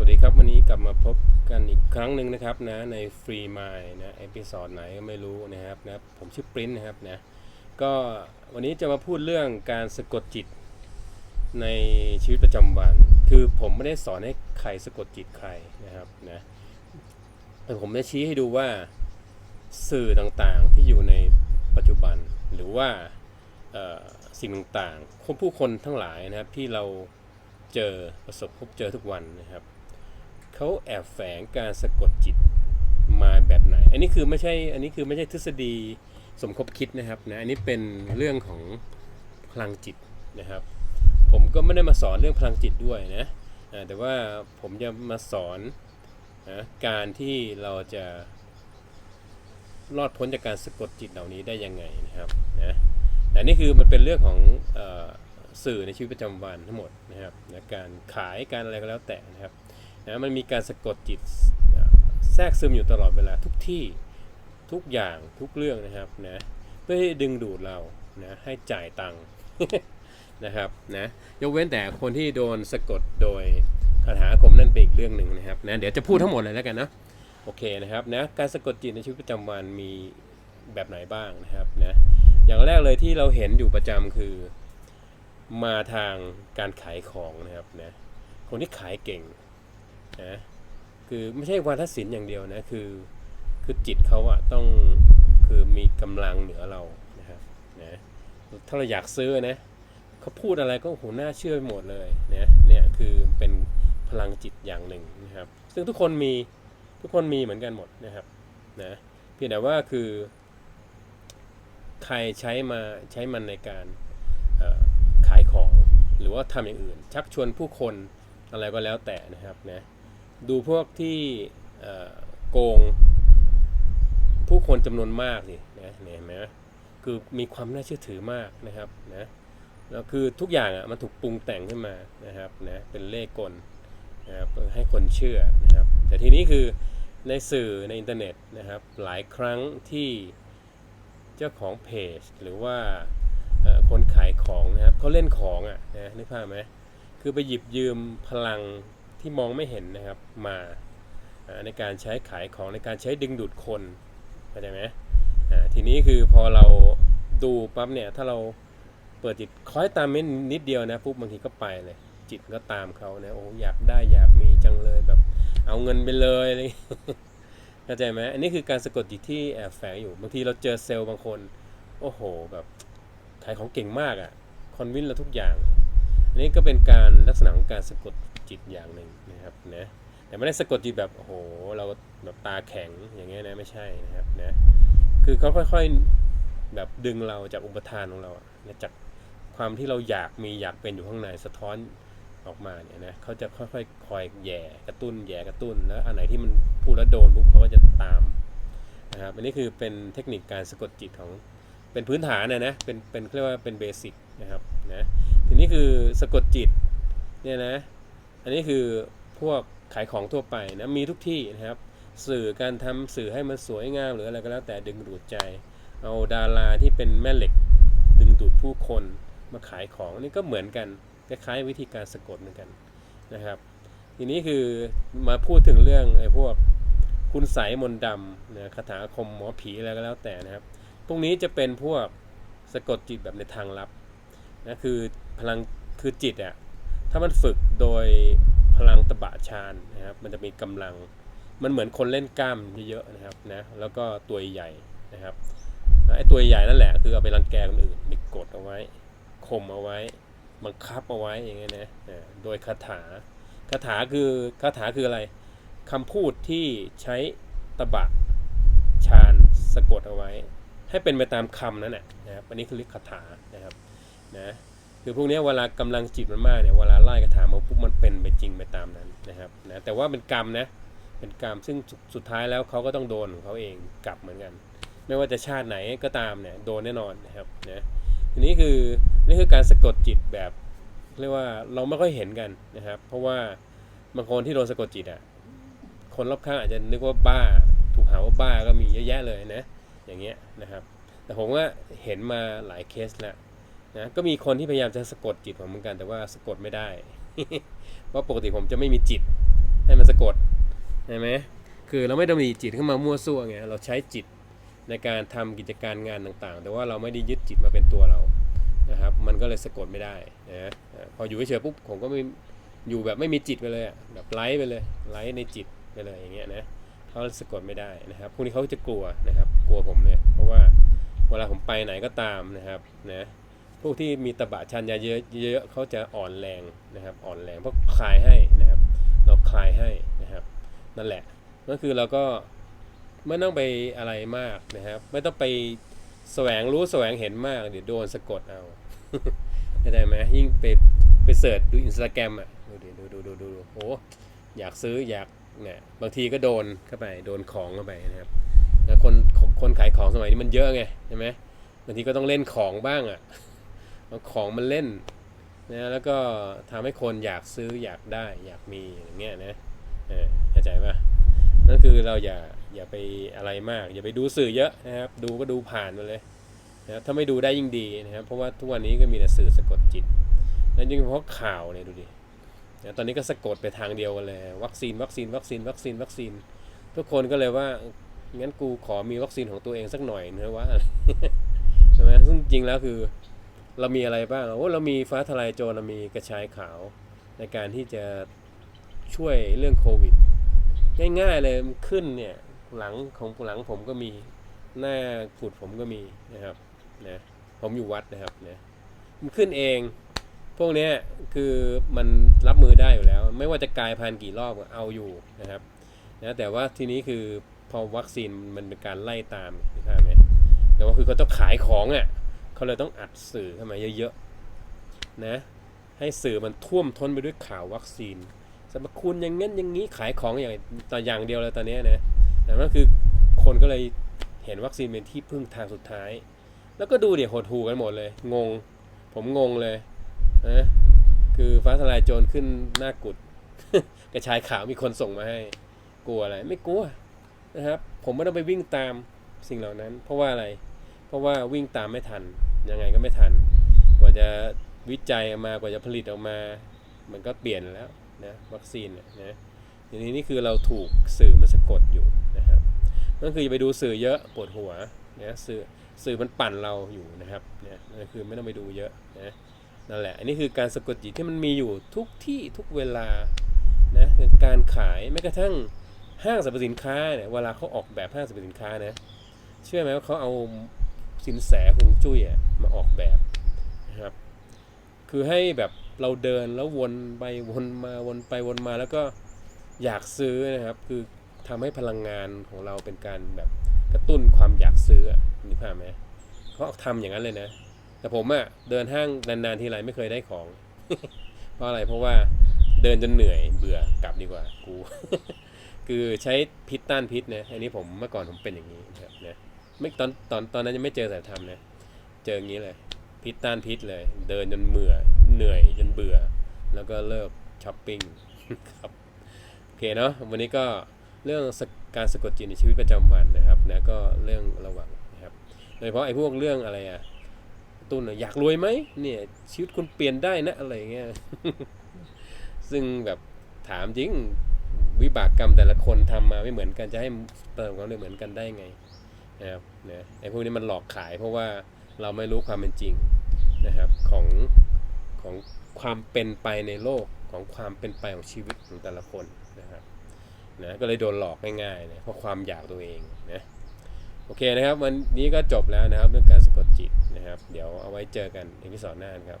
วัสดีครับ วันนี้กลับมาพบกันอีกครั้งหนึ่งนะครับนะในฟรีมายนะเอพิซอดไหนก็ไม่รู้นะครับนะผมชื่อปริ้นนะครับนะก็วันนี้จะมาพูดเรื่องการสะกดจิตในชีวิตประจำวัน คือผมไม่ได้สอนให้ใครสะกดจิตใครนะครับนะแต่ผมจะชี้ให้ดูว่าสื่อต่างๆที่อยู่ในปัจจุบัน หรือว่าสิ่งต่างๆคนผู้คนทั้งหลายนะครับที่เราเจอประสบพบเจอทุกวันนะครับ เขาแอบแฝงการสะกดจิตมาแบบไหน อันนี้คือไม่ใช่อันนี้คือไม่ใช่ทฤษฎีสมคบคิดนะครับนะอันนี้เป็นเรื่องของพลังจิตนะครับ ผมก็ไม่ได้มาสอนเรื่องพลังจิตด้วยนะแต่ว่าผมจะมาสอนนะการที่เราจะรอดพ้นจากการสะกดจิตเหล่านี้ได้ยังไงนะครับนะแต่นี่คือมันเป็นเรื่องของออสื่อในชีวิตประจำวันทั้งหมดนะครับนะการขายการอะไรก็แล้วแต่นะครับ นะมันมีการสะกดจิตแทรกซึมอยู่ตลอดเวลาทุกที่ทุกอย่างทุกเรื่องนะครับนะเพื่อให้ดึงดูดเรานะให้จ่ายตังค์นะครับนะยกเว้นแต่คนที่โดนสะกดโดยคาถาอาคมนั่นเป็นอีกเรื่องหนึ่งนะครับนะเดี๋ยวจะพูดทั้งหมดเลยแล้วกันนะโอเคนะครับนะการสะกดจิตในชีวิตประจำวันมีแบบไหนบ้างนะครับนะอย่างแรกเลยที่เราเห็นอยู่ประจำคือมาทางการขายของนะครับนะคนที่ขายเก่ง นะคือไม่ใช่วาทศิลป์อย่างเดียวนะคือคือจิตเขาอะต้องคือมีกำลังเหนือเรานะครับนะถ้าเราอยากซื้อนะเขาพูดอะไรก็โอ้โหน่าเชื่อไปหมดเลยนะเนี่ยคือเป็นพลังจิตอย่างหนึ่งนะครับ ซึ่งทุกคนมีทุกคนมีเหมือนกันหมดนะครับนะเพียงแต่ว่าคือใครใช้มาใช้มันในการขายของ หรือว่าทำอย่างอื่น ชักชวนผู้คนอะไรก็แล้วแต่นะครับนะ ดูพวกที่โกงผู้คนจำนวนมากสินะเห็นไหมคือมีความน่าเชื่อถือมากนะครับนะแล้วคือทุกอย่างอะมันถูกปรุงแต่งขึ้นมานะครับนะเป็นเลขกลนะครับให้คนเชื่อนะครับ แต่ทีนี้คือในสื่อในอินเทอร์เน็ตนะครับ หลายครั้งที่เจ้าของเพจ หรือว่าคนขายของนะครับเขาเล่นของอะนะนึกภาพไหมคือไปหยิบยืมพลัง ที่มองไม่เห็นนะครับมาในการใช้ขายของในการใช้ดึงดูดคนเข้าใจไหมทีนี้คือพอเราดูปั๊บเนี่ยถ้าเราเปิดจิตคอยตามเม้นนิดเดียวนะปุ๊บบางทีก็ไปเลย จิตก็ตามเขานะโอ้อยากได้อยากมีจังเลยแบบ เอาเงินไปเลยอะไรเข้าใจไหมอันนี้คือการสะกดจิตที่แอบแฝงอยู่บางทีเราเจอเซลล์บางคน โอ้โหแบบขายของเก่งมากอะ่ะคอนวินเราทุกอย่างอันนี้ก็เป็นการลักษณะของการสะกด จิตอย่างหนึ่งนะครับนะแต่ไม่ได้สะกดจิตแบบโอ้โหเราแบบตาแข็งอย่างเงี้ยนะไม่ใช่นะครับนะคือเขาค่อยๆแบบดึงเราจากอุปทานของเรานะจากความที่เราอยากมีอยากเป็นอยู่ข้างในสะท้อนออกมาเนี่ยนะเขาจะค่อยๆคอยแย่กระตุ้นแย่กระตุ้นแล้วอันไหนที่มันพูดแล้วโดนปุ๊บเขาก็จะตามนะครับอันนี้คือเป็นเทคนิคการสะกดจิตของเป็นพื้นฐานนะนะเป็นเป็นเรียกว่าเป็นเบสิกนะครับนะทีนี้คือสะกดจิตเนี่ยนะ อันนี้คือพวกขายของทั่วไปนะมีทุกที่นะครับ สื่อการทำสื่อให้มันสวยงามหรืออะไรก็แล้วแต่ดึงดูดใจ เอาดาราที่เป็นแม่เหล็ก ดึงดูดผู้คนมาขายของนี่ก็เหมือนกันคล้ายๆวิธีการสะกดเหมือนกันนะครับ ทีนี้คือมาพูดถึงเรื่องไอ้พวกคุณใสยมนต์ดำนะคาถาคมหมอผีอะไรก็แล้วแต่นะครับ พวกนี้จะเป็นพวกสะกดจิตแบบในทางลับนะคือพลังคือจิตอะ ถ้ามันฝึกโดยพลังตบะฌานนะครับ มันจะมีกำลัง มันเหมือนคนเล่นกล้ามเยอะๆนะครับนะ แล้วก็ตัวใหญ่นะครับไอ้ตัวใหญ่นั่นแหละคือเอาไปรังแกคนอื่นไปกดเอาไว้ข่มเอาไว้ บังคับเอาไว้อย่างเงี้ยนะอ่าโดยคาถาคาถาคือคาถาคืออะไรคำพูดที่ใช้ตบะฌานสะกดเอาไว้ ให้เป็นไปตามคำนั้นแหละนะครับอันนี้คือเรียกคาถานะครับนะ คือพวกนี้เวลากำลังจิตมันมากเนี่ยเวลาไล่คาถามาปุ๊บมันเป็นไปจริงไปตามนั้นนะครับนะแต่ว่าเป็นกรรมนะเป็นกรรมซึ่งสุดสุดท้ายแล้วเขาก็ต้องโดนของเขาเองกลับเหมือนกัน ไม่ว่าจะชาติไหนก็ตามเนี่ยโดนแน่นอนนะครับนะทีนี้คือนี่คือการสะกดจิตแบบเรียกว่าเราไม่ค่อยเห็นกันนะครับ เพราะว่าบางคนที่โดนสะกดจิตอะคนรอบข้างอาจจะนึกว่าบ้าถูกหาว่าบ้าก็มีเยอะแยะเลยนะอย่างเงี้ยนะครับ แต่ผมว่าเห็นมาหลายเคสแล้ว นะก็มีคนที่พยายามจะสะกดจิตผมเหมือนกันแต่ว่าสะกดไม่ได้ เพราะปกติผมจะไม่มีจิต ให้มันสะกดใช่ไหมคือเราไม่ต้องมีจิตเข้ามามั่วซั่วไงเราใช้จิตในการทำกิจการงานต่างๆ แต่ว่าเราไม่ได้ยึดจิตมาเป็นตัวเรานะครับ มันก็เลยสะกดไม่ได้นะพออยู่เฉยๆปุ๊บผมก็ไม่อยู่แบบไม่มีจิตไปเลยแบบไลฟ์ไปเลยไลฟ์ในจิตไปเลยอย่างเงี้ยนะเขาสะกดไม่ได้นะครับพวกนี้เขาจะกลัวนะครับ กลัวผมเนี่ยเพราะว่าเวลาผมไปไหนก็ตามนะครับนะ พวกที่มีตบะชันยาเยอะเยอะเขาจะอ่อนแรงนะครับ อ่อนแรงเพราะคลายให้นะครับ เราคลายให้นะครับ นั่นแหละก็คือเราก็ไม่ต้องไปอะไรมากนะครับ ไม่ต้องไปแสวงรู้แสวงเห็นมากเดี๋ยวโดนสะกดเอาเข้าใจไหมยิ่งไปไปเสิร์ชดูอินสตาแกรมอะดูดิดูดูดูดูดูโอ้อยากซื้ออยากเนี่ยบางทีก็โดนเข้าไปโดนของเข้าไปนะครับแล้วคนคนขายของสมัยนี้มันเยอะไงใช่ไหมบางทีก็ต้องเล่นของบ้างอะ เอาของมันเล่นนะแล้วก็ทำให้คนอยากซื้ออยากได้อยากมีอย่างเงี้ยนะเออเข้าใจป่ะนั่นคือเราอย่าอย่าไปอะไรมาก อย่าไปดูสื่อเยอะนะครับดูก็ดูผ่านไปเลยนะถ้าไม่ดูได้ยิ่งดีนะครับเพราะว่าทุกวันนี้ก็มีแต่สื่อสะกดจิตแล้วยิ่งเฉพาะข่าวเนี่ยดูดินะตอนนี้ก็สะกดไปทางเดียวกันเลยวัคซีนวัคซีนวัคซีนวัคซีนวัคซีน ทุกคนก็เลยว่างั้นกูขอมีวัคซีนของตัวเองสักหน่อยนะว่าใช่ไหมซึ่งจริงแล้วคือ เรามีอะไรบ้างโอ้เรามีฟ้าทลายโจรเรามีกระชายขาวในการที่จะช่วยเรื่องโควิด ง่ายๆเลยขึ้นเนี่ยหลังของหลังผมก็มีหน้ากุดผมก็มีนะครับนะผมอยู่วัดนะครับนะมันขึ้นเอง พวกนี้คือมันรับมือได้อยู่แล้ว ไม่ว่าจะกลายพันธุ์กี่รอบเอาอยู่นะครับนะแต่ว่าทีนี้คือพอวัคซีนมันเป็นการไล่ตามใช่ไหมแต่ว่าคือเขาต้องขายของอะ เขาเลยต้องอัดสื่อเข้ามาเยอะๆนะให้สื่อมันท่วมท้นไปด้วยข่าววัคซีนสรรพคุณอย่างงั้นอย่างนี้ขายของอย่างต่ออย่างเดียวเลยตอนนี้นะแต่ว่าคือคนก็เลยเห็นวัคซีนเป็นที่พึ่งทางสุดท้าย แล้วก็ดูเดี๋ยวหดหูกันหมดเลย งง ผมงงเลยนะคือฟ้าทลายโจรขึ้นหน้ากุด กระชายขาวมีคนส่งมาให้ กลัวอะไร ไม่กลัวนะครับ ผมไม่ต้องไปวิ่งตามสิ่งเหล่านั้น เพราะว่าอะไร เพราะว่าวิ่งตามไม่ทัน ยังไงก็ไม่ทัน กว่าจะวิจัยออกมากว่าจะผลิตออกมา มันก็เปลี่ยนแล้วนะวัคซีนน่ะนะทีนี้นี่คือเราถูกสื่อมันสะกดอยู่นะครับนั่นคืออย่าไปดูสื่อเยอะปวดหัวนะสื่อสื่อมันปั่นเราอยู่นะครับเนี่ยนั่นคือไม่ต้องไปดูเยอะนะนั่นแหละอันนี้คือการสะกดจิตที่มันมีอยู่ทุกที่ทุกเวลานะการขายแม้กระทั่งห้างสรรพสินค้าเนี่ยเวลาเขาออกแบบห้างสรรพสินค้านะเชื่อไหมว่าเขาเอา สินแสหงจุ้ยมาออกแบบนะครับ คือให้แบบเราเดินแล้ววนไปวนมาวนไปวนมาแล้วก็อยากซื้อนะครับ คือทำให้พลังงานของเราเป็นการแบบกระตุ้นความอยากซื้อนี่ภาพไหมเขาทำอย่างนั้นเลยนะ แต่ผมอะเดินห้างนานๆทีไรไม่เคยได้ของ เพราะอะไรเพราะว่าเดินจนเหนื่อยเบื่อกลับดีกว่ากู คือใช้พิษต้านพิษนะอันนี้ผมเมื่อก่อนผมเป็นอย่างนี้นะครับนะ ไม่ตอนตอนตอนนั้นยังไม่เจอสายธรรมนะเจออย่างนี้เลย พิษต้านพิษเลย เดินจนเมื่อเหนื่อยจนเบื่อ แล้วก็เลิกช้อปปิ้งครับโอเคเนาะวันนี้ก็เรื่องการสะกดจิตในชีวิตประจำวันนะครับนะก็เรื่องระวังนะครับโดยเฉพาะไอ้พวกเรื่องอะไรอะตุนอะอยากรวยไหมเนี่ยชีวิตคุณเปลี่ยนได้นะอะไรเงี้ยซึ่งแบบถามจริงวิบากกรรมแต่ละคนทำมาไม่เหมือนกันจะให้เติมความเหมือนกันได้ไง นะครับนะไอ้พวกนี้มันหลอกขายเพราะว่าเราไม่รู้ความเป็นจริงนะครับของของความเป็นไปในโลกของความเป็นไปของชีวิตของแต่ละคนนะครับนะก็เลยโดนหลอกง่ายๆนะเพราะความอยากตัวเองนะโอเคนะครับ วันนี้ก็จบแล้วนะครับเรื่องการสะกดจิตนะครับ เดี๋ยวเอาไว้เจอกันในพิสอนหน้านะครับ